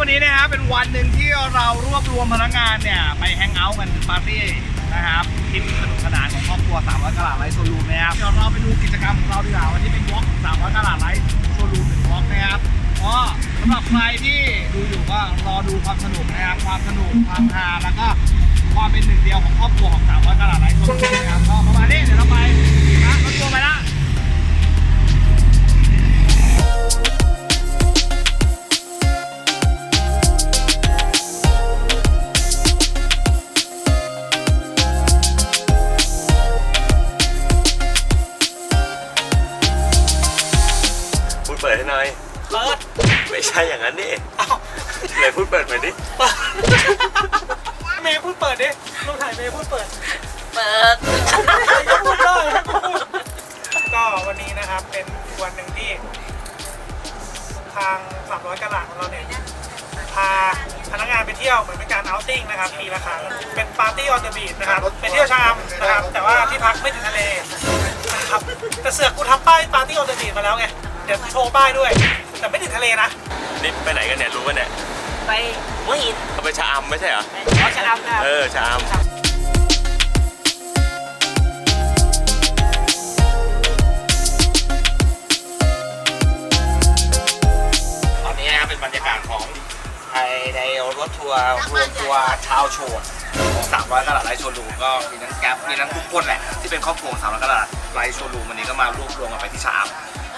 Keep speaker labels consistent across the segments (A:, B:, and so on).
A: วันนี้นะครับเป็นวันหนึ่งที่เรารวบรวมพนักงานเนี่ยไปแฮงเอาท์กันปาร์ตี้นะครับทริปสนุกสนานของครอบครัว300กะหลาดไลท์โซลูมนะครับเดี๋ยวเราไปดูกิจกรรมของเราดีกว่าวันนี้เป็นวอล์ก300กะหลาดไลท์โซลูมหนึ่งวอล์กนะครับก็สำหรับใครที่ดูอยู่ก็รอดูความสนุกนะครับความสนุกความฮาแล้วก็ความเป็นหนึ่งเดียวของครอบครัวของ300กะหลาดไลท์โซลูมนะครับก็ประมาณนี้เดี๋ยวเราไปนะรถตัวร์ไปละ
B: พูดเปิด
C: เปิด
B: พูด
C: ได้ก็วันนี้นะครับเป็นวันหนึ่งที่ ทาง 300กะหลาดของเราเนี่ยพาพนักงานไปเที่ยวเหมือนเป็นการเอาท์ติ้งนะครับปีละครั้งเป็นปาร์ตี้ออนเดอะบีชนะครับไปเที่ยวชามนะครับ แต่ว่าที่พักไม่ถึงทะเลนะครับแต่เสือกกูทำป้ายปาร์ตี้ออนเดอะบีชมาแล้วไงเดี๋ยวโชว์ป้ายด้วย แต่ไม่ถึงทะเลนะ
B: นี่ไปไหนกันเนี่ยรู้ป่ะเนี่ย
D: ไปหัวหิน
B: เขาไปชะอำไม่ใช่เหรอ
D: ไปขอชะอำครับ
B: เออชะอำา
A: งของไทยในรถทัวร์รวมทัวร์ชาวโชนของ300กะหลาดไลท์โชว์รูมก็มีทั้งแก๊ปมีทั้งทุกคนแหละที่เป็นครอบครัวของ300กะหลาษไลท์โชว์รูมวันนี้ก็มารวบรวมกันไปที่ชาม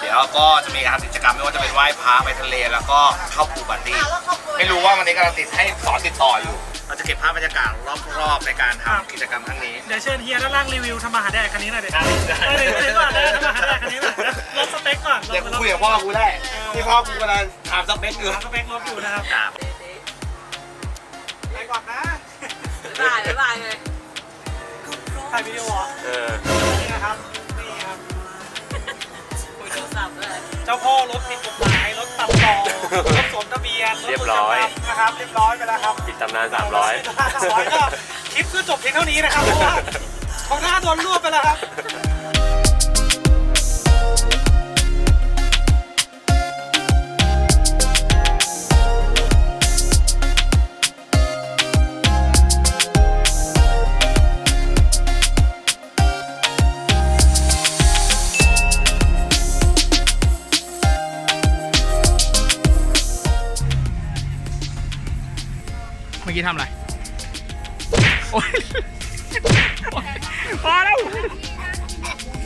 A: เดี๋ยวก็จะมีการทำกิจกรรมไม่ว่าจะเป็นไหว้พระไปทะเลแล้วก็เข้าปูบาร์ตี้ไม่รู้ว่าวันนี้กำลังติดให้สอนติดต่ออยู่ เราจะเก็บภาพบรรยากาศรอบๆในการทำกิจกรรมครั้งนี้
C: เดี๋ยวเชิญเฮียด้านล่างรีวิวทำมาหาแดกคันนี้หน่อยเดี๋ยว
A: ได้ได้
C: เดี๋ยวเดี๋ยวก่อนเดี๋ยวทำมาหาแดกคันนี้หน่อยลดสเปคก่อน
A: เดี๋ยวกูคุยกับพ่อกูได้ที่พ่อกูกำลังถามสเปคอยู่
C: ลดสเปครถอยู่นะครับ
A: ครับ
C: ไปก่อนนะ
D: บ๊ายบายบ๊ายบายเลย
C: ถ่ายวิดีโอเหรอ
B: เออ
C: นี่นะครับนี่ครับ
D: คุยโทรศัพท์ด้วย
C: เจ้าพ่อรถผิดกฎหมายรถตัดต่อรถสวมทะเบีย นถ
B: เรียบร้อย
C: จำนำนะครับเรียบร้อยไปแล้วครับ
B: ปิดตำนาน 300
C: สามร้อยก็คลิปก็จบเพียงเท่านี้นะครับเพราะว่าเขาหน้าโดนรวบไปแล้วครับ
A: กี้ทำอะไรโอ๊ยพอแล้ว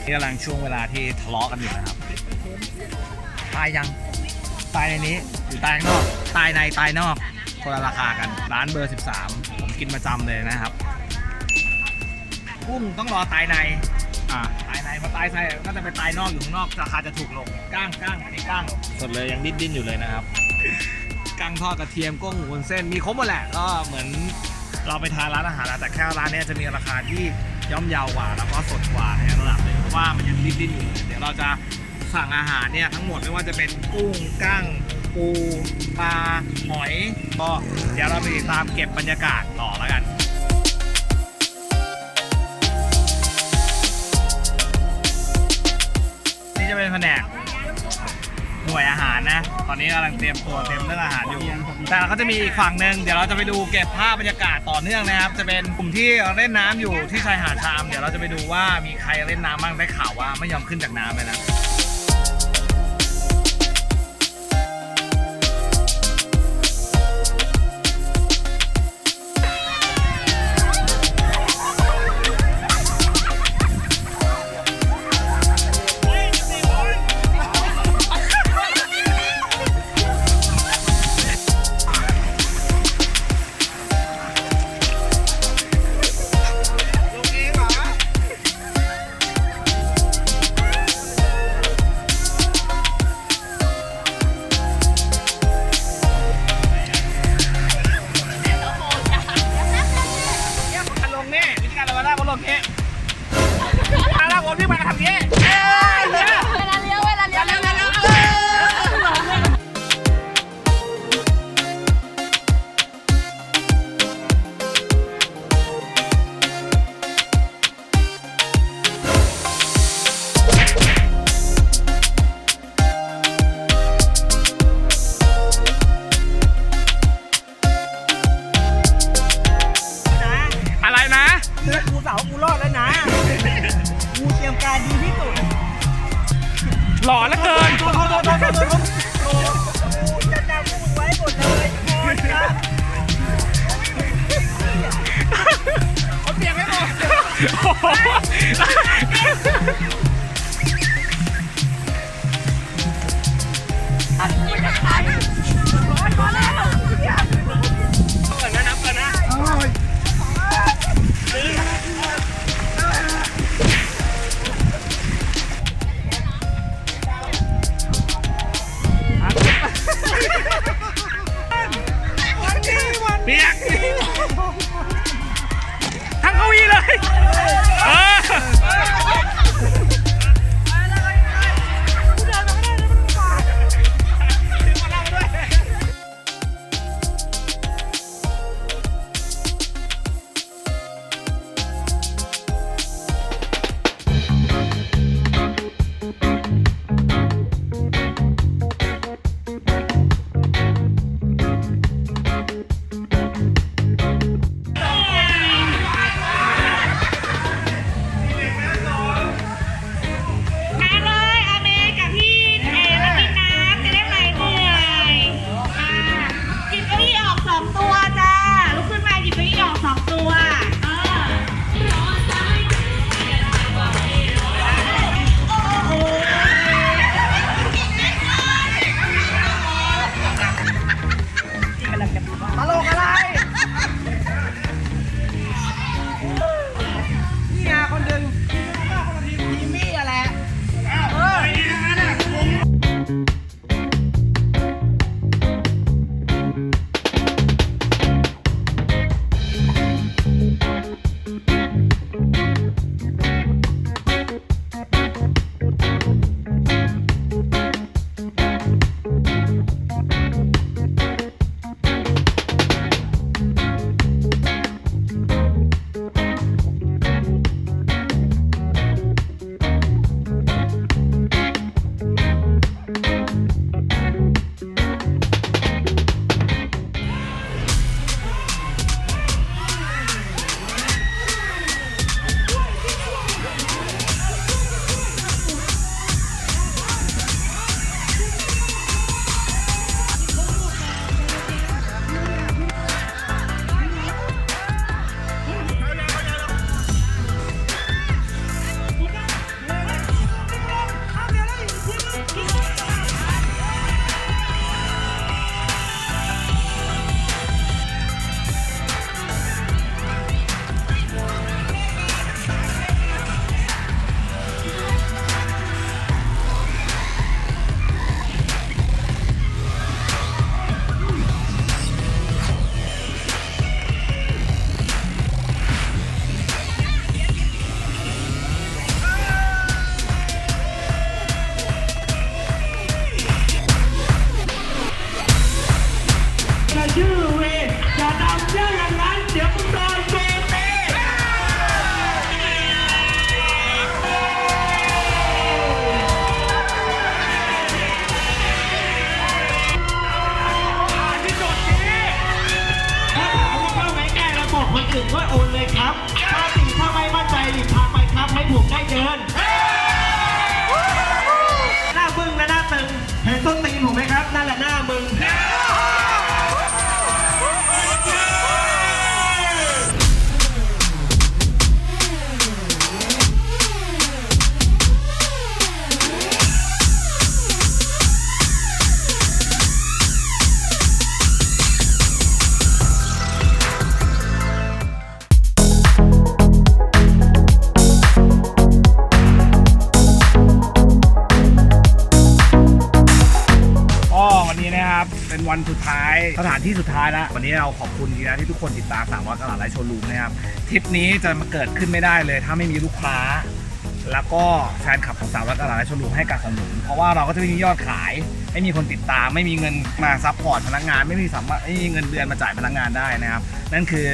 A: นี่กำลังช่วงเวลาที่ทะเลาะกันอยู่นะครับตายยัง ตายในนี้หรือตายข้างนอก ตายในตายนอก คนละราคากัน ร้านเบอร์ 13 ผมกินประจำเลยนะครับกุ้งต้องรอตายในอ่าตายในพราะตายในก็จะไปตายนอกอยู่ข้างนอกราคาจะถูกลงก้างก้างอันนี้ก้างสดเลยยังดิ้นดิ้นอยู่เลยนะครับ กั้งทอดกระเทียมกุ้งวุ้นเส้นมีครบหมดแหละก็เหมือนเราไปทานร้านอาหารแต่แค่ร้านเนี้ยจะมีราคาที่ย่อมเยาวกว่า แล้วก็สดกว่าในระดับหนึงเพราะว่ามันยังดิ้นๆอยู่เดี๋ยวเราจะสั่งอาหารเนี่ยทั้งหมดไม่ว่าจะเป็นกุ้งกั้งปูปลาหอย ก็เดี๋ยวเราไปติดตามเก็บบรรยากาศต่อแล้วกัน นะ ตอนนี้กำลังเตรียมตัวเตรียมเรื่องอาหารอยู่ แต่เราก็จะมีอีกฝั่งหนึ่งเดี๋ยวเราจะไปดูเก็บภาพบรรยากาศต่อเนื่องนะครับ จะเป็นกลุ่มที่เล่นน้ำอยู่ที่ชายหาดชาม เดี๋ยวเราจะไปดูว่ามีใครเล่นน้ำบ้างได้ข่าวว่าไม่ยอมขึ้นจากน้ำเลยนะ หล่อแลือเกินเปียกไม่หม เปียก ทั้งเก้าอี้เลยเออ ส้นตีนผมไหมครับนั่นแหละหน้ามึง สุดท้ายสถานที่สุดท้ายแล้ววันนี้เราขอบคุณจริงๆนะที่ทุกคนติดตามสามร้อยตลาดไลฟ์โชว์รูมนะครับทริปนี้จะมาเกิดขึ้นไม่ได้เลย ถ้าไม่มีลูกค้า แล้วก็แฟนคลับของสามร้อยตลาดไลฟ์โชว์รูมให้การสนับสนุนเพราะว่าเราก็จะไม่มียอดขาย ไม่มีคนติดตาม ไม่มีเงินมาซัพพอร์ตพนักงาน ไม่มีสามารถไม่มีเงินเดือนมาจ่ายพนักงานได้นะครับ นั่นคือ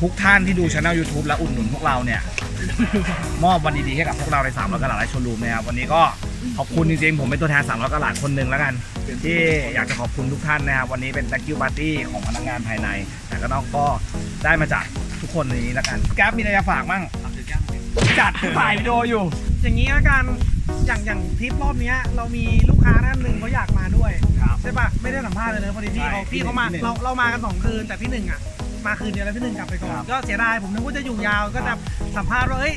A: ทุกท่านที่ดูช anel YouTube และอุดหนุนพวกเราเนี่ย มอบวันดีๆให้กับพวกเราใน3ามร้อยกะหลาดไลฟ์โชว์รูมนะครับวันนี้ก็ขอบคุณจริงๆผมเป็นตัวแทน3ามร้อยกะหลาดคนหนึ่งแล้วกัน ที่อยากจะขอบคุณทุกท่านนะครับวันนี้เป็น thank you party ของพนักงานภายใน แต่ก็ต้องก็ได้มาจากทุกคนในนี้แล้วกันแก๊ปมีอะไรจะฝากบ้างจัดถ่ายวิดีโออยู่
C: อย่างนี้ละกันอย่างอย่างทริปรอบเนี้ยเรามีลูกค้าท่านหนึ่งเขาอยากมาด้วย
A: ครับ
C: ใช่ปะไม่ได้สัมภาษณ์เลยนะพอดีพี่
A: ใช่
C: เขาพี่เขามา
A: พี่หนึ่ง
C: เราเรามากันสองคืนแต่พี่หนึ่งอะมาคืนเดียวแล้วพี่หนึ่งกลับไปก่อน
A: ครับ
C: ก็เสียดายผมนึกว่าจะอยู่ยาวก็จะสัมภาษณ์ว่าเอ้ย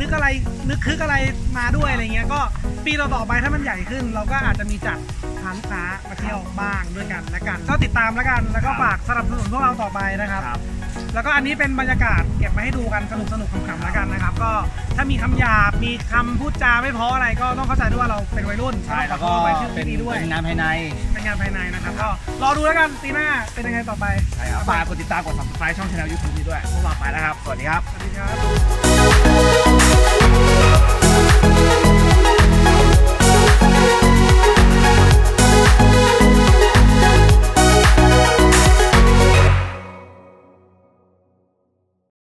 C: นึกอะไรนึกคึกอะไรมาด้วยอะไรเงี้ยก็ปีต่อๆไปถ้ามันใหญ่ขึ้น เราก็อาจจะมีจัดพาลูกค้ามาเที่ยวบ้างด้วยกันและกันก็ติดตามแล้วกัน แล้วก็ฝากสนับสนุนพวกเราต่อไปนะครับ
A: ครับ
C: แล้วก็อันนี้เป็นบรรยากาศเก็บมาให้ดูกันสนุกสนุกๆขำๆแล้วกันนะครับ ก็ถ้ามีคำหยาบมีคำพูดจาไม่เพออะไรก็ต้องเข้าใจด้วยว่าเราเป็นวัยรุ่น
A: ใช่แล้วก็
C: ต้องขอโทษไว้ที่
A: เป็น
C: นี้ด้วย
A: เป็นงานภายใน
C: เป็นงานภายในนะครับ ก็รอดูแล้วกันปีหน้าเป็นยังไงต่อไป
A: ใช่ครับฝากกดติดตามกด subscribe ช่อง channel YouTube นี้ด้วยพวกเราไปแล้วครับ สวัสดีครับ
C: สวัสดีครับ